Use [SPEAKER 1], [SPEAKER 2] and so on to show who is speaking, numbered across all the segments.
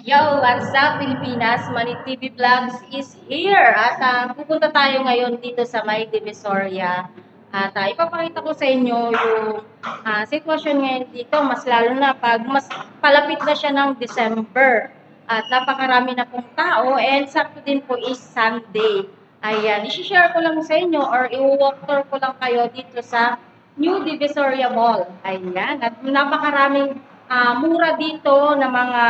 [SPEAKER 1] Yo, what's up Pilipinas? Manit TV Vlogs is here. At ah, pupunta tayo ngayon dito sa May Divisoria. At ah, ipapakita ko sa inyo yung ah, sitwasyon ngayon dito. Mas lalo na pag mas palapit na siya ng December. At napakarami na pong tao. And sakto din po is Sunday. Ayan, isi-share ko lang sa inyo or i-walk tour ko lang kayo dito sa New Divisoria Mall. Ayan, at napakaraming ah, mura dito na mga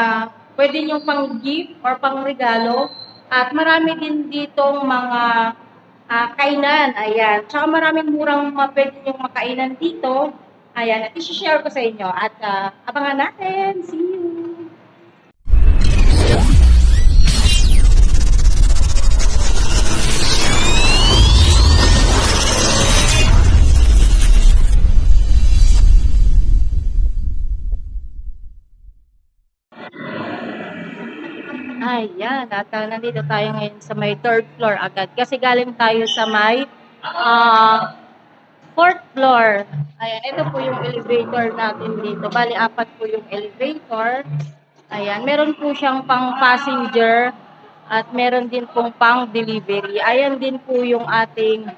[SPEAKER 1] pwede nyo pang gift or pang regalo. At marami din ditong mga ah, kainan. Ayan. Tsaka maraming murang mga pwede nyo makainan dito. Ayan. At isi-share ko sa inyo. At ah, abangan natin. See Ayan, at uh, nandito tayo ngayon sa may third floor agad. Kasi galing tayo sa may ah, fourth floor. Ayan, ito po yung elevator natin dito. Bali, apat po yung elevator. Ayan, meron po siyang pang passenger at meron din pong pang delivery. Ayan din po yung ating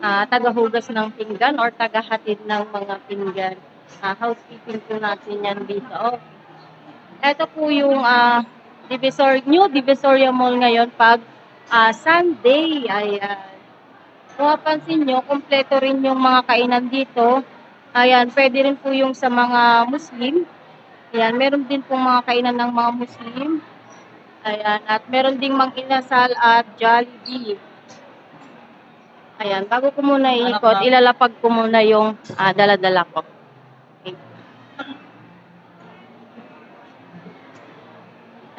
[SPEAKER 1] ah, tagahugas ng pinggan or tagahatid ng mga pinggan. Ah, housekeeping po natin yan dito. Oh, ito po yung ah, Divisor, New Divisoria Mall ngayon pag ah, Sunday. Ayan. Kung mapansin nyo, kompleto rin yung mga kainan dito. Ayan, pwede rin po yung sa mga Muslim. Ayan, meron din pong mga kainan ng mga Muslim. Ayan, at meron ding mang inasal at Jollibee. Ayan, bago ko muna iikot, ilalapag ko muna yung ah, dala-dala ko.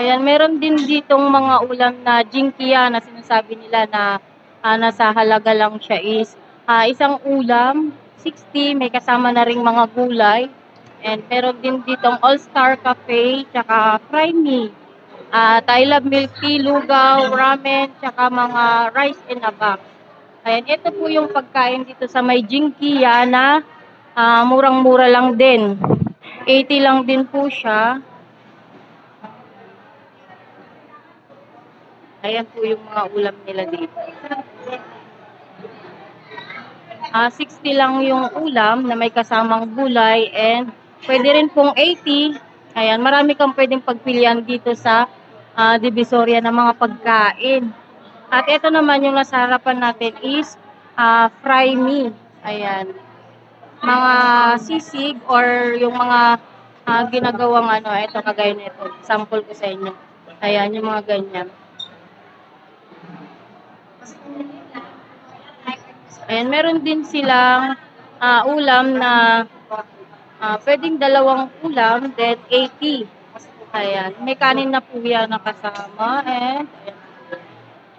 [SPEAKER 1] Ayan, meron din ditong mga ulam na jinkiya na sinasabi nila na ah, nasa halaga lang siya is ah, isang ulam, 60, may kasama na ring mga gulay. And meron din ditong All-Star Cafe, tsaka Fry Me. At I love milk tea, lugaw, ramen, tsaka mga rice in a box. Ayan, ito po yung pagkain dito sa may jinkiya na ah, murang-mura lang din. 80 lang din po siya. Ayan po yung mga ulam nila dito. Ah, 60 lang yung ulam na may kasamang gulay and pwede rin pong 80. Ayan, marami kang pwedeng pagpilian dito sa ah, Divisoria ng mga pagkain. At ito naman yung nasa harapan natin is ah, fry me. Ayan. Mga sisig or yung mga ah, ginagawang ano, ito kagaya nito. Sample ko sa inyo. Ayan, yung mga ganyan. Ayan, meron din silang ah, ulam na ah, pwedeng dalawang ulam, then 80. Ayan, may kanin na po yan na kasama. And, ayan.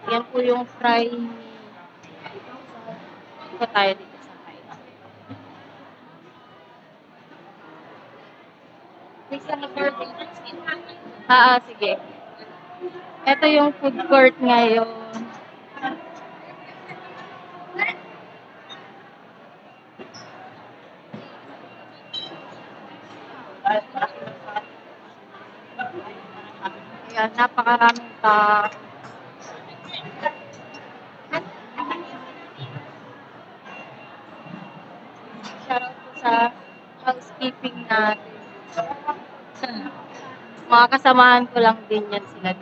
[SPEAKER 1] Yan po yung fry. Ito tayo dito sa fry. Ah, ah, sige. Ito yung food court ngayon. Ayan, napakaraming tao. Shoutout po sa housekeeping natin. Mga kasamahan ko lang din yan sila.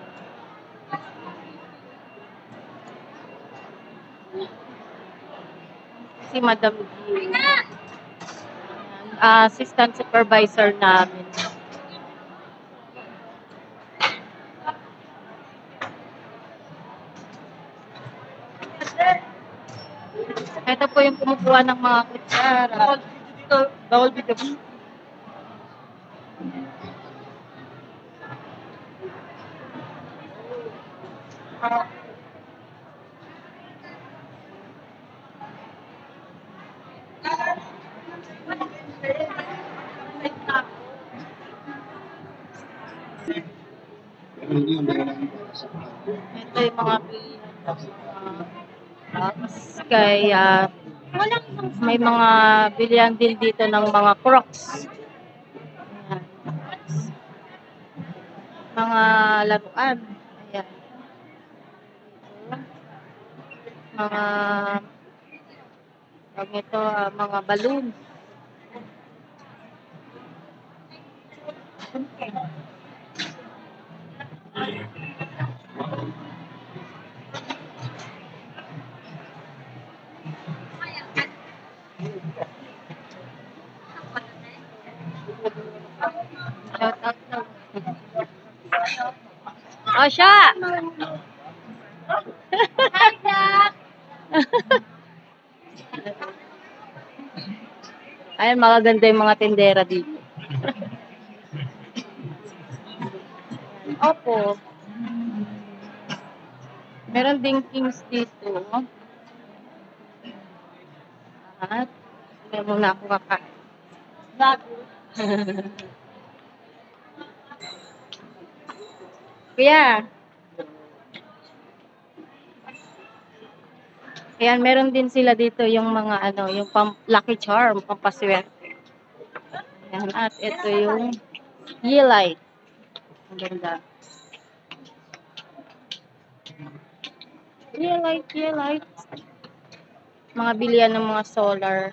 [SPEAKER 1] Si Madam G. Ayan, ah, assistant supervisor namin. Ito po yung kumukuha ng mga kutsara. Bawal dito. Ito yung mga bilihan ng box. Kaya may mga bilihan din dito ng mga crocs. Mga laruan. Ayan. Mga tawag ito, ah, mga balloon. Shout out daw. Oh, siya!
[SPEAKER 2] Hi, Jack!
[SPEAKER 1] Ayan, magaganda yung mga tindera dito. Opo. Meron ding kings dito. At, meron muna ako kakain.
[SPEAKER 2] Bago.
[SPEAKER 1] Kuya. Ayan, meron din sila dito yung mga ano, yung pam lucky charm, pampaswerte. Ayan, at ito yung light. Ang ganda. light, light. Mga bilihan ng mga solar.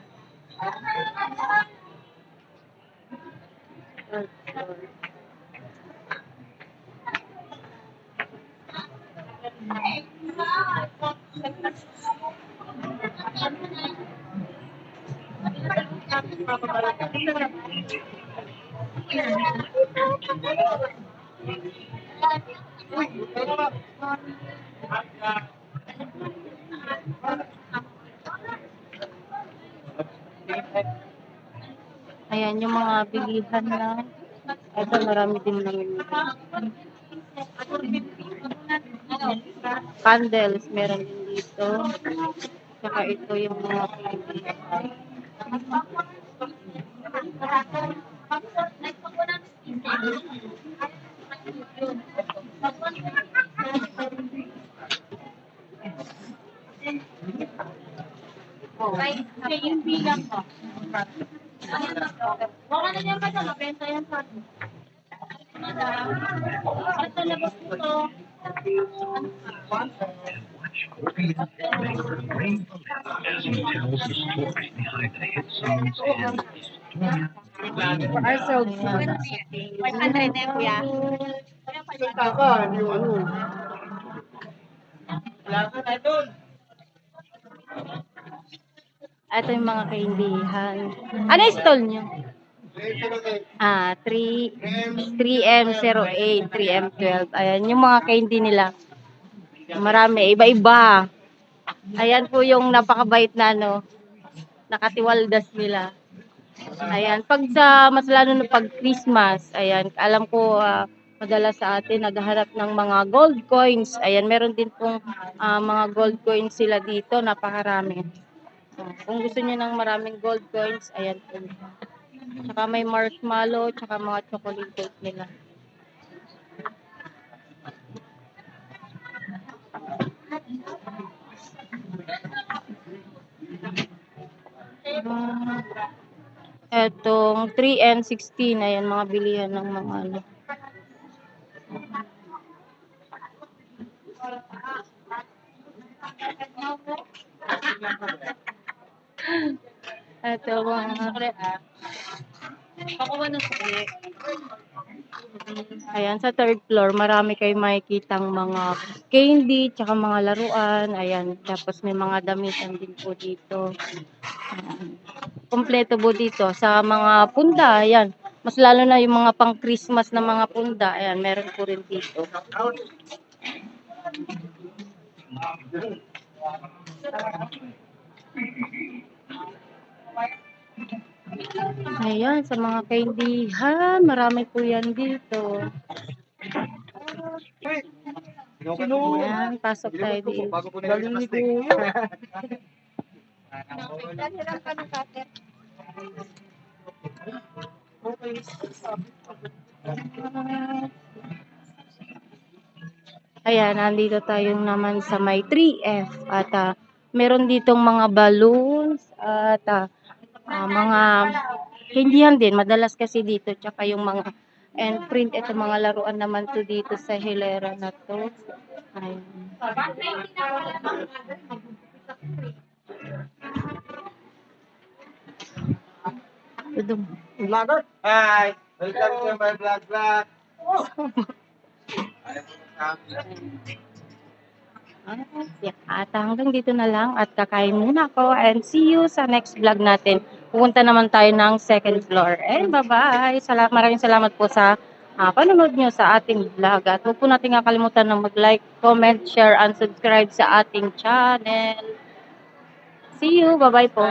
[SPEAKER 1] Ayan, yung mga bilihan na. Ito, marami din namimili. Candles, meron din dito. Saka ito yung mga candy.
[SPEAKER 2] Right. Okay, yung bilang ko. Baka na niya pa mabenta yan sa atin. Ito labas mo to.
[SPEAKER 3] as he tells the story behind the hit songs and
[SPEAKER 1] For ourselves.
[SPEAKER 2] 500 na kuya.
[SPEAKER 1] Ito yung mga kaindihan. Ano yung stall nyo? Ah, 3, 3M08, 3M12. Ayan, yung mga candy nila. Marami, iba-iba. Ayan po yung napakabait na ano, nakatiwaldas nila. Ayan, pag sa, mas lalo na pag Christmas, ayan, alam ko, ah, madalas sa atin, naghahanap ng mga gold coins. Ayan, meron din pong ah, mga gold coins sila dito, napakarami. Kung gusto niyo ng maraming gold coins, ayan po. Tsaka may marshmallow, tsaka mga chocolate cake nila. Etong 3N16, ayan, mga bilihan ng mga ano. Ito mga
[SPEAKER 2] Pakuha ng sukli.
[SPEAKER 1] Ayan, sa third floor, marami kayo makikitang mga candy, tsaka mga laruan. Ayan, tapos may mga damitan din po dito. Ayan. Kompleto po dito. Sa mga punda, ayan. Mas lalo na yung mga pang Christmas na mga punda. Ayan, meron po rin dito. Ayan, sa mga kaindihan, marami po yan dito. Ayan, pasok tayo dito.
[SPEAKER 4] Nila yung plastic.
[SPEAKER 1] Ayan, nandito tayong naman sa may 3F at ah, meron ditong mga balloons at ah, ah, mga hindihan din, madalas kasi dito, tsaka yung mga And print ito mga laruan naman to dito sa hilera na to. Ayun. Tudong.
[SPEAKER 4] Vlogger? Hi! Welcome to my vlog vlog.
[SPEAKER 1] At hanggang dito na lang at kakain muna ako and see you sa next vlog natin. Pupunta naman tayo ng second floor. And bye-bye! Salamat, maraming salamat po sa ah, panonood nyo sa ating vlog. At huwag po natin kakalimutan na mag-like, comment, share, and subscribe sa ating channel. See you! Bye-bye po!